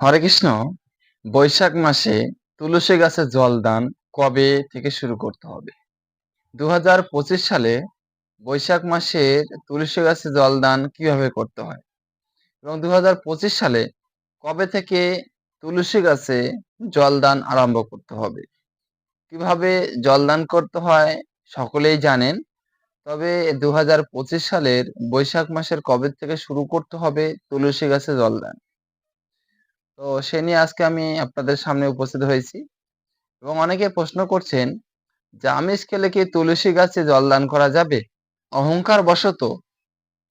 হরে কৃষ্ণ। বৈশাখ মাসে তুলসী গাছে জল দান কবে থেকে শুরু করতে হবে? দু হাজার পঁচিশ সালে বৈশাখ মাসে তুলসী গাছে জল দান কীভাবে করতে হয়? এবং দু হাজার পঁচিশ সালে কবে থেকে তুলসী গাছে জল দান আরম্ভ করতে হবে? কীভাবে জল দান করতে হয় সকলেই জানেন। তবে দু হাজার পঁচিশ সালের বৈশাখ মাসের কবে থেকে শুরু করতে হবে তুলসী গাছে জলদান? তো সে নিয়ে আজকে আমি আপনাদের সামনে উপস্থিত হয়েছি। এবং অনেকে প্রশ্ন করছেন যে, আমিষ খেলে কি তুলসী গাছে জলদান করা যাবে? অহংকার বশত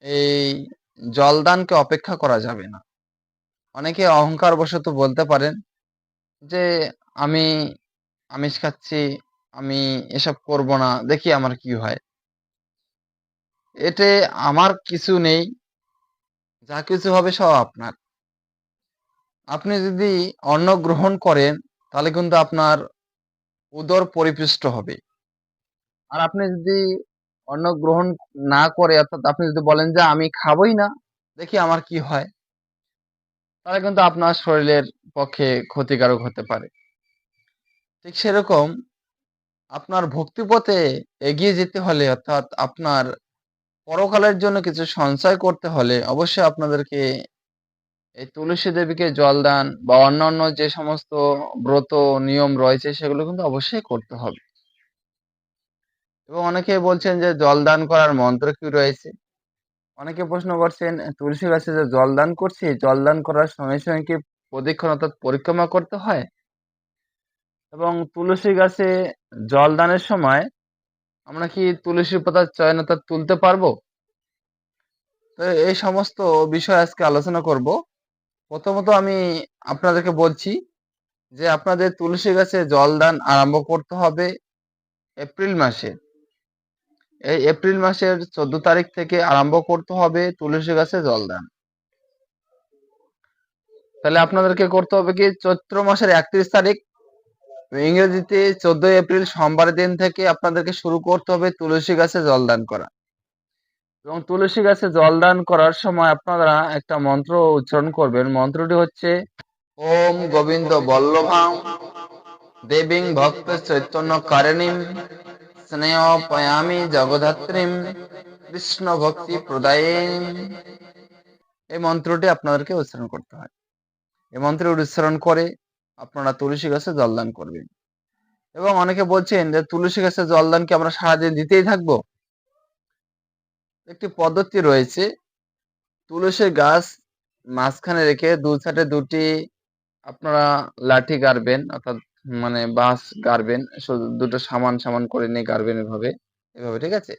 এই জলদানকে অপেক্ষা করা যাবে না। অনেকে অহংকার বশত বলতে পারেন যে, আমি আমিষ খাচ্ছি, আমি এসব করব না, দেখি আমার কি হয়। এতে আমার কিছু নেই, যা কিছু হবে সব আপনার। আপনি যদি অন্ন গ্রহণ করেন, তাহলে কিন্তু আপনার উদর পরিপুষ্ট হবে। আর আপনি যদি অন্ন গ্রহণ না করে, অর্থাৎ আপনি যদি বলেন যে, আমি খাবই না, দেখি আমার কি হয়, তাহলে কিন্তু আপনার শরীরের পক্ষে ক্ষতিকারক হতে পারে। ঠিক সেরকম আপনার ভক্তিপথে এগিয়ে যেতে হলে, অর্থাৎ আপনার পরকালের জন্য কিছু সঞ্চয় করতে হলে, অবশ্যই আপনাদেরকে এই তুলসী দেবীকে জল দান বা অন্যান্য যে সমস্ত ব্রত নিয়ম রয়েছে, সেগুলো কিন্তু অবশ্যই করতে হবে। এবং অনেকে বলছেন যে জল দান করার মন্ত্র কি রয়েছে? অনেকে প্রশ্ন করছেন, তুলসী গাছে যে জল দান করছি, জল দান করার সময় সময় কি প্রদক্ষিণ অর্থাৎ পরিক্রমা করতে হয়? এবং তুলসী গাছে জল দানের সময় আমরা কি তুলসী পাতার চয়ন অর্থাৎ তুলতে পারব? তো এই সমস্ত বিষয় আজকে আলোচনা করব। প্রথমত আমি আপনাদেরকে বলছি যে আপনাদের তুলসী গাছে জল দান আরম্ভ করতে হবে এপ্রিল মাসে। এই এপ্রিল মাসের চোদ্দ তারিখ থেকে আরম্ভ করতে হবে তুলসী গাছে জল দান তাহলে আপনাদেরকে করতে হবে কি, চৈত্র মাসের একত্রিশ তারিখ, ইংরেজিতে চোদ্দই এপ্রিল সোমবার দিন থেকে আপনাদেরকে শুরু করতে হবে তুলসী গাছে জলদান করা। এবং তুলসী গাছে জলদান করার সময় আপনারা একটা মন্ত্র উচ্চারণ করবেন। মন্ত্রটি হচ্ছে, ওম গোবিন্দ বল্লভাম, দেবীং ভক্ত চৈতন্য কারণীম, স্নেহ পয়ামি জগধাত্রীম, কৃষ্ণ ভক্তি প্রদায়ে এই মন্ত্রটি আপনাদেরকে উচ্চারণ করতে হয়। এই মন্ত্রের উচ্চারণ করে আপনারা তুলসী গাছে জলদান করবেন। এবং অনেকে বলছেন যে তুলসী গাছে জলদান কি আমরা সারাদিন দিতেই থাকব? একটি পদ্ধতি রয়েছে। তুলসীর গাছ মাঝখানে রেখে দু সাইডে দুটি আপনারা লাঠি গাড়বেন, অর্থাৎ মানে বাঁশ গাড়বেন দুটো সামান সামান করে নিয়ে গাড়বেন এভাবে এভাবে, ঠিক আছে?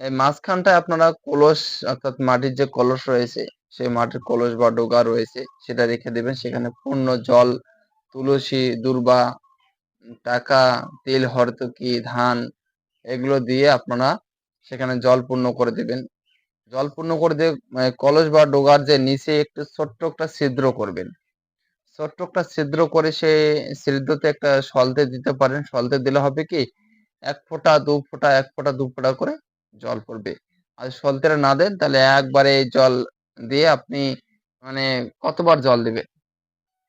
এই মাঝখানটায় আপনারা কলস, অর্থাৎ মাটির যে কলস রয়েছে, সেই মাটির কলস বা ডোগা রয়েছে, সেটা রেখে দেবেন। সেখানে পূর্ণ জল, তুলসী, দুর্বা, টাকা, তেল, হরতকি, ধান, এগুলো দিয়ে আপনারা সেখানে জল পূর্ণ করে দেবেন। জল পূর্ণ করে দিয়ে কলস বা ডোগার যে নিচে একটু ছোট্ট একটা ছিদ্র করবেন। ছোট্ট একটা ছিদ্র করে সে ছিদ্রতে একটা সলতে দিতে পারেন। সলতে দিলে হবে কি, এক ফোঁটা, দু ফোঁটা, এক ফোঁটা, দু ফোঁটা করে জল পড়বে। আর সলতেটা না দেন, তাহলে একবারে জল দিয়ে আপনি মানে কতবার জল দিবে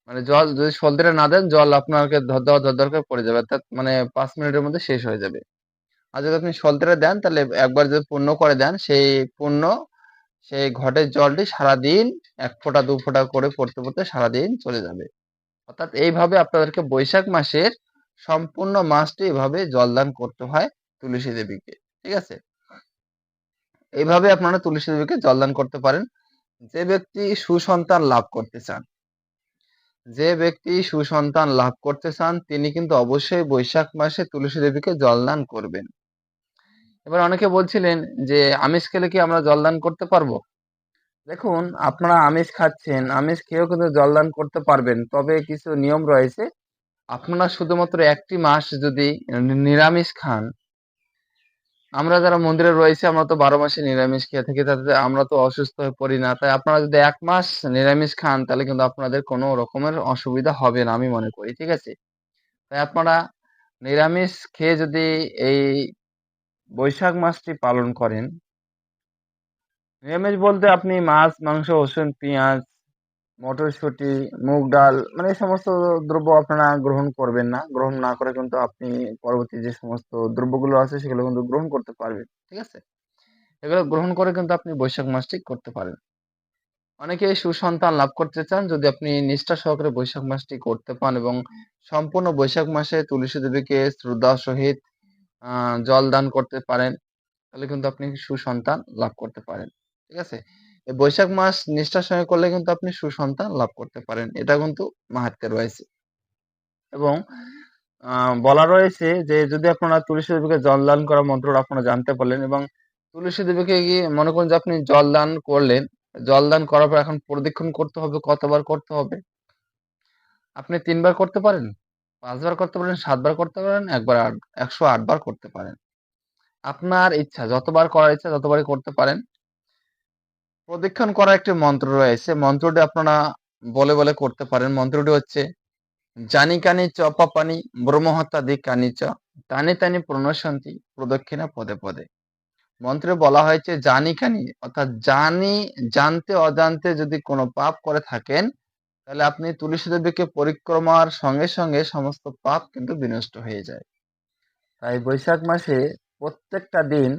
মানে জল, যদি সলতেটা না দেন, জল আপনাকে ধর ধর ধর ধর করে পড়ে যাবে। অর্থাৎ মানে পাঁচ মিনিটের মধ্যে শেষ হয়ে যাবে। আর যদি আপনি সলতেটা দেন, তাহলে একবার যদি পূর্ণ করে দেন, সেই পূর্ণ, সেই ঘটের জলটি সারাদিন এক ফোঁটা, দু ফোঁটা করে পড়তে পড়তে সারাদিন চলে যাবে। অর্থাৎ এইভাবে আপনাদেরকে বৈশাখ মাসের সম্পূর্ণ মাসটি এভাবে জলদান করতে হয় তুলসী দেবীকে, ঠিক আছে? এইভাবে আপনারা তুলসী দেবীকে জলদান করতে পারেন। যে ব্যক্তি সুসন্তান লাভ করতে চান, যে ব্যক্তি সুসন্তান লাভ করতে চান, তিনি কিন্তু অবশ্যই বৈশাখ মাসে তুলসী দেবীকে জলদান করবেন। এবার অনেকে বলছিলেন যে, আমিষ খেলে কি আমরা জলদান করতে পারব? দেখুন, আপনারা আমিষ খাচ্ছেন, আমিষ খেয়েও কিন্তু জলদান করতে পারবেন, তবে কিছু নিয়ম রয়েছে। আপনারা শুধুমাত্র একটি মাস যদি নিরামিষ খান, আমরা যারা মন্দিরে রয়েছে, আমরা তো বারো মাসে নিরামিষ খেয়ে থাকি, তাতে আমরা তো অসুস্থ হয়ে পড়ি না। তাই আপনারা যদি এক মাস নিরামিষ খান, তাহলে কিন্তু আপনাদের কোনো রকমের অসুবিধা হবে না, আমি মনে করি, ঠিক আছে? তাই আপনারা নিরামিষ খেয়ে যদি এই বৈশাখ মাসটি পালন করেন। নিরামিষ বলতে আপনি মাছ, মাংস, রসুন, পেঁয়াজ, মটরশুঁটি, মুগ ডাল মানে এই সমস্ত দ্রব্য আপনারা গ্রহণ করবেন না। গ্রহণ না করে কিন্তু আপনি পরবর্তী যে সমস্ত দ্রব্যগুলো আছে, সেগুলো কিন্তু গ্রহণ করতে পারবেন, ঠিক আছে? এগুলো গ্রহণ করে কিন্তু আপনি বৈশাখ মাসটি করতে পারেন অনেকে সুসন্তান লাভ করতে চান যদি আপনি নিষ্ঠা সহকারে বৈশাখ মাসটি করতে পান এবং সম্পূর্ণ বৈশাখ মাসে তুলসী দেবীকে শ্রদ্ধা সহিত জল দান করতে পারেন, তাহলে কিন্তু আপনি সুসন্তান লাভ করতে পারেন, ঠিক আছে? বৈশাখ মাস নিষ্ঠার সঙ্গে করলে কিন্তু আপনি সুসন্তান লাভ করতে পারেন, এটা কিন্তু মাহাত্মে রয়েছে। এবং বলা রয়েছে যে যদি আপনারা তুলসী দেবীকে জল দান করার মন্ত্রটা আপনারা জানতে পারলেন এবং তুলসী দেবীকে গিয়ে মনে করুন যে আপনি জল দান করলেন, জল দান করার পর এখন প্রদক্ষিণ করতে হবে, কতবার করতে হবে? আপনি তিনবার করতে পারেন? পাঁচবার করতে পারেন, সাতবার করতে পারেন, একবার একশো আটবার করতে পারেন। আপনার ইচ্ছা, যতবার করার ইচ্ছা ততবারই করতে পারেন। প্রদক্ষিণ করার একটি মন্ত্র রয়েছে, মন্ত্রটি আপনারা বলে বলে করতে পারেন। মন্ত্রটি হচ্ছে, জানি কানি চ পাপানি ব্রহ্মহত্যা দিক কানি চ টানি টানি প্রণশান্তি প্রদক্ষিণা পদে পদে। মন্ত্রে বলা হয়েছে, জানি কানি অর্থাৎ জানি, জানতে, অজান্তে যদি কোনো পাপ করে থাকেন তাহলে আপনি তুলসী দেবীকে পরিক্রমার সঙ্গে সঙ্গে সমস্ত পাপ কিন্তু বিনষ্ট হয়ে যায়। তাই বৈশাখ মাসে প্রত্যেকটা দিন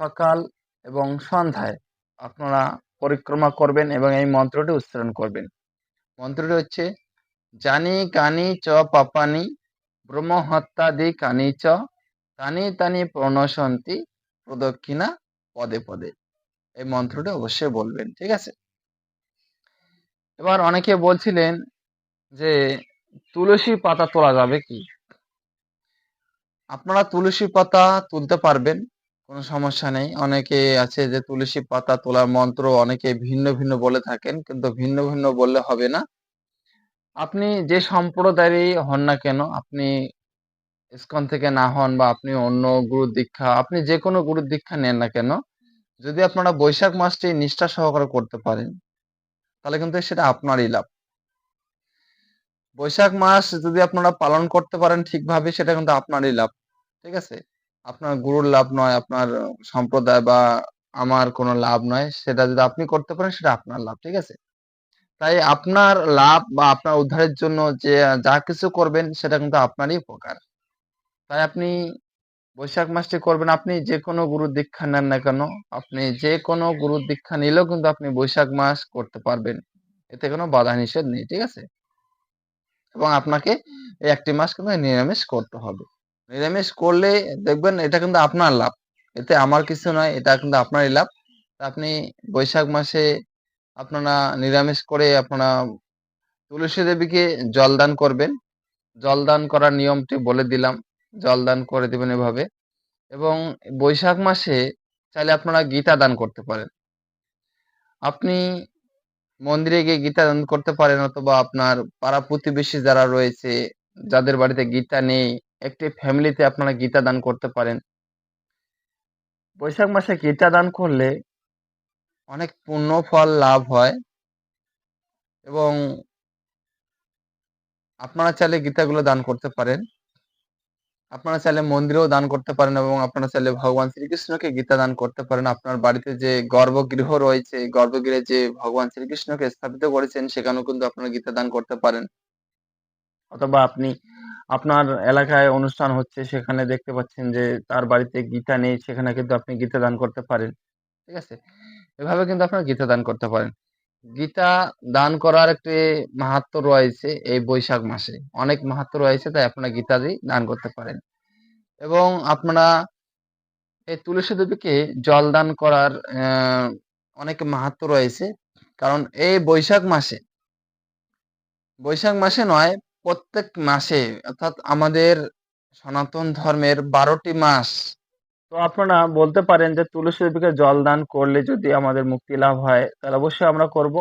সকাল এবং সন্ধ্যায় আপনারা পরিক্রমা করবেন এবং এই মন্ত্রটি উচ্চারণ করবেন। মন্ত্রটি হচ্ছে, জানি কানি চ পাপানি ব্রহ্মহত্যাদি কানি চ তানি তানি প্রণশন্তি প্রদক্ষিণা পদে পদে। এই মন্ত্রটি অবশ্যই বলবেন, ঠিক আছে? এবার অনেকে বলছিলেন যে, তুলসী পাতা তোলা যাবে কি? আপনারা তুলসী পাতা তুলতে পারবেন, কোনো সমস্যা নেই। অনেকে আছে যে, তুলসী পাতা তোলার মন্ত্র অনেকে ভিন্ন ভিন্ন বলে থাকেন, কিন্তু ভিন্ন ভিন্ন বললে হবে না। আপনি যে সম্প্রদায়েরই হন না কেন, আপনি ইসকন থেকে না হন বা আপনি অন্য গুরু দীক্ষা, আপনি যে কোনো গুরু দীক্ষা নেন না কেন, যদি আপনারা বৈশাখ মাসটি নিষ্ঠা সহকারে করতে পারেন তাহলে কিন্তু সেটা আপনারই লাভ। বৈশাখ মাস যদি আপনারা পালন করতে পারেন ঠিকভাবে, সেটা কিন্তু আপনারই লাভ। ঠিক আছে? আপনার গুরুর লাভ নয়, আপনার সম্প্রদায় বা আমার কোনো লাভ নয়, সেটা যদি আপনি করতে পারেন, সেটা আপনার লাভ। ঠিক আছে? তাই আপনার লাভ বা আপনার উদ্ধারের জন্য যে, যা কিছু করবেন, সেটা কিন্তু আপনারই উপকার। তাই আপনি বৈশাখ মাসটি করবেন আপনি যে কোনো গুরুর দীক্ষা নেন না কেন, আপনি যে কোনো গুরুর দীক্ষা নিলেও কিন্তু আপনি বৈশাখ মাস করতে পারবেন। এতে কোনো বাধা নিষেধ নেই, ঠিক আছে? এবং আপনাকে এই একটি মাস কিন্তু নিরামিষ করতে হবে। নিরামিষ করলে দেখবেন এটা কিন্তু আপনার লাভ। এতে আমার কিছু নয়, এটা কিন্তু আপনারই লাভ। আপনি বৈশাখ মাসে আপনারা নিরামিষ করে আপনারা তুলসী দেবীকে জল দান করবেন। জল দান করার নিয়মটি বলে দিলাম। জল দান করে দিবেন এভাবে। এবং বৈশাখ মাসে চাইলে আপনারা গীতা দান করতে পারেন। আপনি মন্দিরে গিয়ে গীতা দান করতে পারেন অথবা আপনার পাড়া প্রতিবেশী যারা রয়েছে, যাদের বাড়িতে গীতা নেই, একটি ফ্যামিলিতে আপনারা গীতা দান করতে পারেন। বৈশাখ মাসে গীতা দান করলে অনেক পুণ্য ফল লাভ হয় এবং আপনারা চাইলে গীতাগুলো দান করতে পারেন। আপনারা চাইলে মন্দিরেও দান করতে পারেন এবং আপনারা চাইলে ভগবান শ্রীকৃষ্ণকে গীতা দান করতে পারেন। আপনার বাড়িতে যে গর্ভগৃহ রয়েছে, গর্ভগৃহে যে ভগবান শ্রীকৃষ্ণকে স্থাপিত করেছেন, সেখানেও কিন্তু আপনারা গীতা দান করতে পারেন। অথবা আপনি আপনার এলাকায় অনুষ্ঠান হচ্ছে, সেখানে দেখতে পাচ্ছেন যে তার বাড়িতে গীতা নেই, সেখানে কিন্তু আপনি গীতা দান করতে পারেন। ঠিক আছে? এভাবে কিন্তু আপনারা গীতা দান করতে পারেন। গীতা দান করার একটি মাহাত্ম রয়েছে এই বৈশাখ মাসে। অনেক মাহাত্ম রয়েছে, তাই আপনারা গীতা দিয়ে দান করতে পারেন। এবং আপনারা এই তুলসী দেবীকে জল দান করার অনেক মাহাত্ম রয়েছে। কারণ এই বৈশাখ মাসে বৈশাখ মাসে নয়, প্রত্যেক মাসে, অর্থাৎ আমাদের সনাতন ধর্মের বারোটি মাস তো আপনারা বলতে পারেন যে তুলসী দেবীকে জল দান করলে যদি আমাদের মুক্তি লাভ হয়, তাহলে অবশ্যই আমরা করব।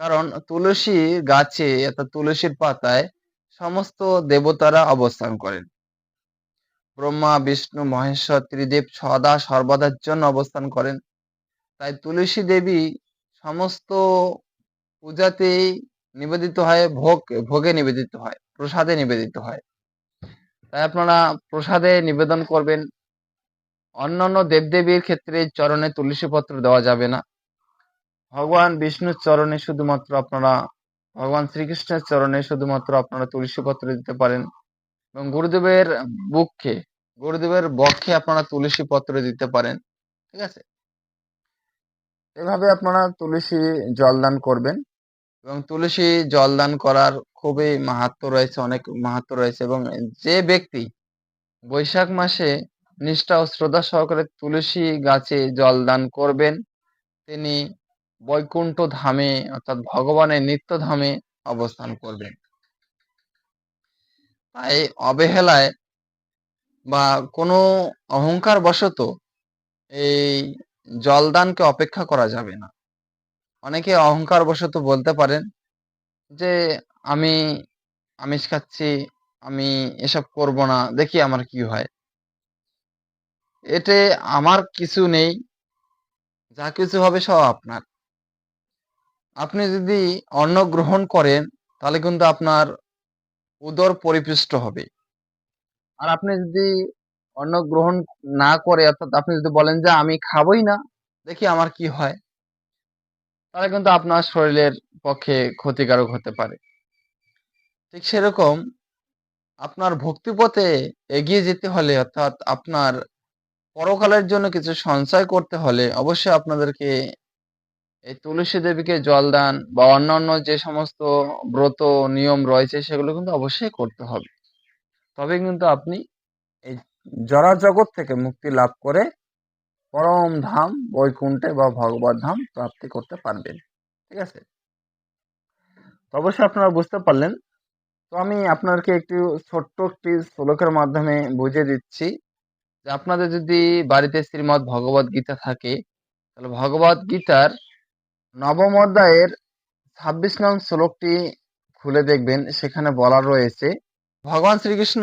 কারণ তুলসী গাছে অর্থাৎ তুলসীর পাতায় সমস্ত দেবতারা অবস্থান করেন। ব্রহ্মা, বিষ্ণু, মহেশ্বর, ত্রিদেব সদা সর্বদার জন্য অবস্থান করেন। তাই তুলসী দেবী সমস্ত পূজাতেই নিবেদিত হয়, ভোগ, ভোগে নিবেদিত হয়, প্রসাদে নিবেদিত হয়। তাই আপনারা প্রসাদে নিবেদন করবেন। অন্যান্য দেবদেবীর ক্ষেত্রে চরণে তুলসী পত্র দেওয়া যাবে না। ভগবান বিষ্ণুর চরণে শুধুমাত্র আপনারা, ভগবান শ্রীকৃষ্ণের চরণে শুধুমাত্র আপনারা তুলসী পত্র দিতে পারেন এবং গুরুদেবের বুককে, গুরুদেবের বক্ষে আপনারা তুলসী পত্র দিতে পারেন, ঠিক আছে? এভাবে আপনারা তুলসী জলদান করবেন এবং তুলসী জলদান করার খুবই মাহাত্ম রয়েছে, অনেক মাহাত্ম রয়েছে এবং যে ব্যক্তি বৈশাখ মাসে নিষ্ঠা ও শ্রদ্ধা সহকারে তুলসী গাছে জল দান করবেন। তিনি বৈকুণ্ঠ ধামে, অর্থাৎ ভগবানের নিত্য ধামে অবস্থান করবেন। তাই অবহেলায় বা কোনো অহংকার বশত এই জলদানকে অপেক্ষা করা যাবে না। অনেকে অহংকার বশত বলতে পারেন যে, আমি, আমিষ খাচ্ছি, আমি এসব করব না, দেখি আমার কি হয়। এতে আমার কিছু নেই। যা কিছু হবে সব আপনার। আপনি যদি অন্ন গ্রহণ করেন, তাহলে কিন্তু আপনার উদর পরিপুষ্ট হবে। আর আপনি যদি অন্ন গ্রহণ না করে, অর্থাৎ আপনি যদি বলেন যে আমি খাবই না, দেখি আমার কি হয়। তাহলে কিন্তু আপনার শরীরের পক্ষে ক্ষতিকারক হতে পারে। ঠিক সেরকম আপনার ভক্তিপথে এগিয়ে যেতে হলে, অর্থাৎ আপনার পরকালের জন্য কিছু সঞ্চয় করতে হলে অবশ্যই আপনাদেরকে এই তুলসী দেবীকে জলদান বা অন্যান্য যে সমস্ত ব্রত নিয়ম রয়েছে সেগুলো কিন্তু অবশ্যই করতে হবে। তবে কিন্তু আপনি এই জরা জগৎ থেকে মুক্তি লাভ করে পরম ধাম, বৈকুণ্ঠে বা ভগবত ধাম প্রাপ্তি করতে পারবেন, ঠিক আছে? তো অবশ্যই আপনারা বুঝতে পারলেন। তো আমি আপনাদেরকে একটু ছোট্ট একটি শ্লোকের মাধ্যমে বুঝিয়ে দিচ্ছি। আপনাদের যদি বাড়িতে শ্রীমৎ ভগবত গীতা থাকে, তাহলে ভগবত গীতার নবম অধ্যায়ের ছাব্বিশ নং শ্লোকটি খুলে দেখবেন। সেখানে বলা রয়েছে, ভগবান শ্রীকৃষ্ণ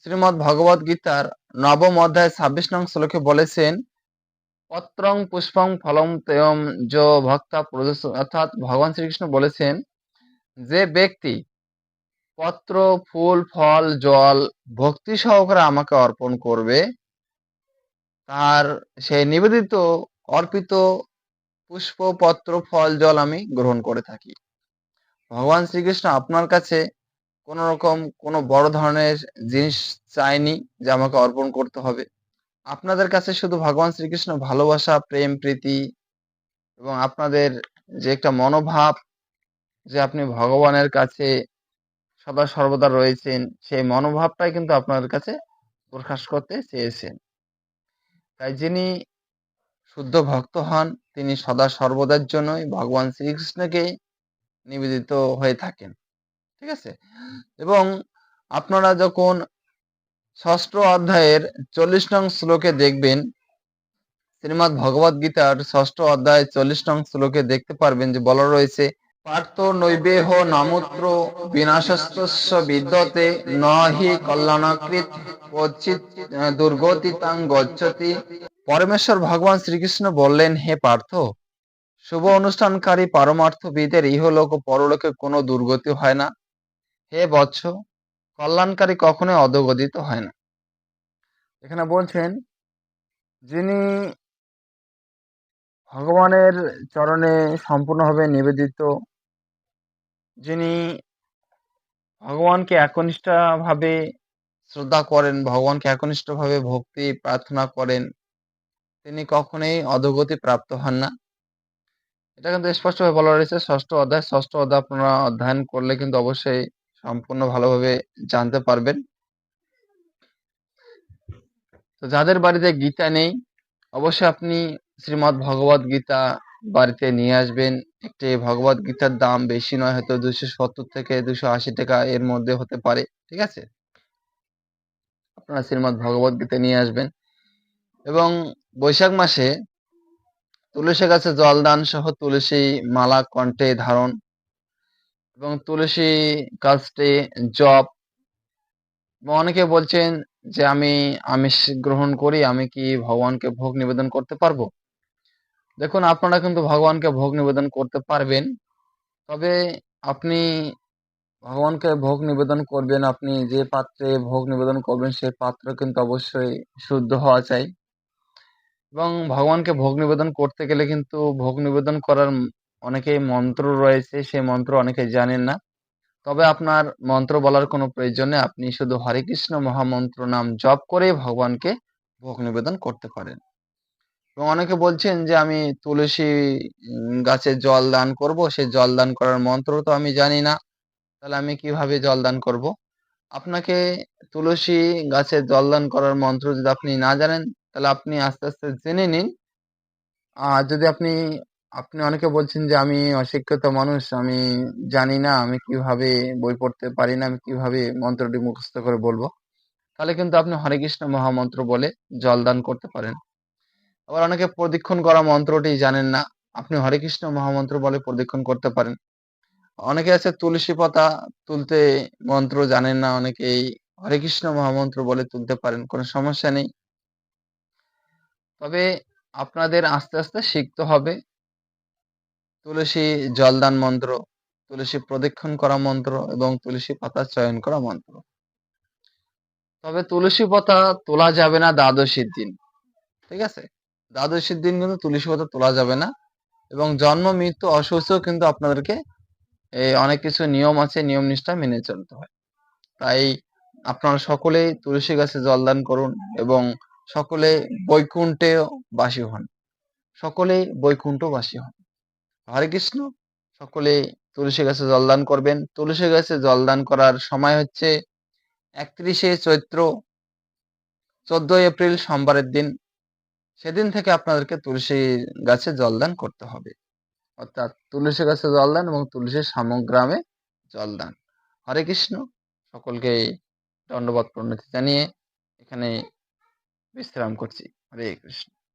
শ্রীমৎ ভগবত গীতার নবম অধ্যায় ছাব্বিশ নং শ্লোকে বলেছেন, পত্রং পুষ্পং ফলম তেয়ম য ভক্তা প্রদর্শ অর্থাৎ ভগবান শ্রীকৃষ্ণ বলেছেন যে ব্যক্তি পত্র, ফুল, ফল, জল, ভক্তি সহকারে আমাকে অর্পণ করবে তার সেই নিবেদিত অর্পিত পুষ্প পত্র ফল জল আমি গ্রহণ করে থাকি। ভগবান শ্রীকৃষ্ণ আপনার কাছে কোন রকম কোনো বড় ধরনের জিনিস চায়নি যে আমাকে অর্পণ করতে হবে। আপনাদের কাছে শুধু ভগবান শ্রীকৃষ্ণ ভালোবাসা, প্রেম, প্রীতি এবং আপনাদের যে একটা মনোভাব যে আপনি ভগবানের কাছে সদা সর্বদা রয়েছেন, সেই মনোভাবটাই কিন্তু আপনাদের কাছে প্রকাশ করতে চেয়েছেন। তাই যিনি শুদ্ধ ভক্ত হন, তিনি সদা সর্বদার জন্যই ভগবান শ্রীকৃষ্ণকে নিবেদিত হয়ে থাকেন। ঠিক আছে? এবং আপনারা যখন ষষ্ঠ অধ্যায়ের চল্লিশ নং শ্লোকে দেখবেন শ্রীমৎ ভগবত গীতার ষষ্ঠ অধ্যায় চল্লিশ নং শ্লোকে দেখতে পারবেন যে বলা রয়েছে পার্থ নৈবেহ নামূত্র বিনাশস্ত্রস্য বিদ্যতে গচ্ছতি। পরমেশ্বর ভগবান শ্রীকৃষ্ণ বললেন, হে পার্থ, শুভ অনুষ্ঠানকারী পারমার্থবিদের ইহলোক ও পরলোকে কোনো দুর্গতি হয় না। হে বৎস, কল্যাণকারী কখনোই অধগতিত হয় না। এখানে বলছেন, যিনি ভগবানের চরণে সম্পূর্ণভাবে নিবেদিত। যিনি ভগবানকে একনিষ্ঠভাবে শ্রদ্ধা করেন, ভগবানকে একনিষ্ঠভাবে ভক্তি প্রার্থনা করেন, তিনি কখনোই অধগতি প্রাপ্ত হন না। এটা কিন্তু স্পষ্টভাবে বলা রয়েছে ষষ্ঠ অধ্যায় ষষ্ঠ অধ্যায় আপনারা অধ্যয়ন করলে কিন্তু অবশ্যই সম্পূর্ণ ভালোভাবে জানতে পারবেন। তো যাদের বাড়িতে গীতা নেই, অবশ্যই আপনি শ্রীমৎ ভগবত গীতা বাড়িতে নিয়ে আসবেন। একটি ভগবত গীতার দাম বেশি নয়, হয়তো দুশো সত্তর থেকে দুশো আশি টাকা এর মধ্যে হতে পারে, ঠিক আছে? আপনারা শ্রীমৎ ভগবত গীতা নিয়ে আসবেন। এবং বৈশাখ মাসে তুলসী গাছে জলদান সহ তুলসী মালা কণ্ঠে ধারণ এবং তুলসী গাছটি জপ। অনেকে বলছেন যে আমি আমিষ গ্রহণ করি, আমি কি ভগবানকে ভোগ নিবেদন করতে পারব? দেখুন, আপনারা কিন্তু ভগবানকে ভোগ নিবেদন করতে পারবেন। তবে আপনি ভগবানকে ভোগ নিবেদন করবেন, আপনি যে পাত্রে ভোগ নিবেদন করবেন সেই পাত্র কিন্তু অবশ্যই শুদ্ধ হওয়া চাই। এবং ভগবানকে ভোগ নিবেদন করতে গেলে কিন্তু ভোগ নিবেদন করার অনেকেই মন্ত্র রয়েছে, সেই মন্ত্র অনেকে জানেন না। তবে আপনার মন্ত্র বলার কোনো প্রয়োজন নেই, আপনি শুধু হরে কৃষ্ণ মহামন্ত্র নাম জপ করে ভগবানকে ভোগ নিবেদন করতে পারেন। এবং অনেকে বলছেন যে, আমি তুলসী গাছে জল দান করব সেই জল দান করার মন্ত্র তো আমি জানি না। তাহলে আমি কীভাবে জল দান করব? আপনাকে তুলসী গাছে জল দান করার মন্ত্র যদি আপনি না জানেন, তাহলে আপনি আস্তে আস্তে জেনে নিন। আর যদি আপনি আপনি অনেকে বলছেন যে, আমি অশিক্ষিত মানুষ, আমি জানি না, আমি কীভাবে বই পড়তে পারি না, আমি কীভাবে মন্ত্রটি মুখস্থ করে বলব? তাহলে কিন্তু আপনি হরে কৃষ্ণ মহামন্ত্র বলে জল দান করতে পারেন। আবার অনেকে প্রদক্ষিণ করা মন্ত্রটি জানেন না। আপনি হরে কৃষ্ণ মহামন্ত্র বলে প্রদক্ষিণ করতে পারেন। অনেকে আছে তুলসী পাতা তুলতে মন্ত্র জানেন না, অনেকেই হরে কৃষ্ণ মহামন্ত্র বলে তুলতে পারেন, কোনো সমস্যা নেই। তবে আপনাদের আস্তে আস্তে শিখতে হবে। তুলসী জলদান মন্ত্র, তুলসী প্রদক্ষিণ করা মন্ত্র এবং তুলসী পাতা চয়ন করা মন্ত্র। তবে তুলসী পাতা তোলা যাবে না দ্বাদশীর দিন, ঠিক আছে? দ্বাদশীর দিন কিন্তু তুলসী পাতা তোলা যাবে না। এবং জন্ম, মৃত্যু অসুস্থ কিন্তু আপনাদেরকে অনেক কিছু নিয়ম আছে, নিয়ম নিষ্ঠা মেনে চলতে হয়। তাই আপনারা সকলেই তুলসী গাছে জলদান করুন এবং সকলে বৈকুণ্ঠে বাসী হন। সকলেই বৈকুণ্ঠবাসী হন। হরে কৃষ্ণ। সকলে তুলসী গাছে জলদান করবেন। তুলসী গাছে জলদান করার সময় হচ্ছে একত্রিশে চৈত্র, চোদ্দই এপ্রিল সোমবারের দিন। সেদিন থেকে আপনাদেরকে তুলসী গাছে জলদান করতে হবে। অর্থাৎ তুলসী গাছে জলদান এবং তুলসী সামগ্রামে জলদান হরে কৃষ্ণ। সকলকে দণ্ডবাদ প্রণতি জানিয়ে এখানে বিশ্রাম করছি। হরে কৃষ্ণ।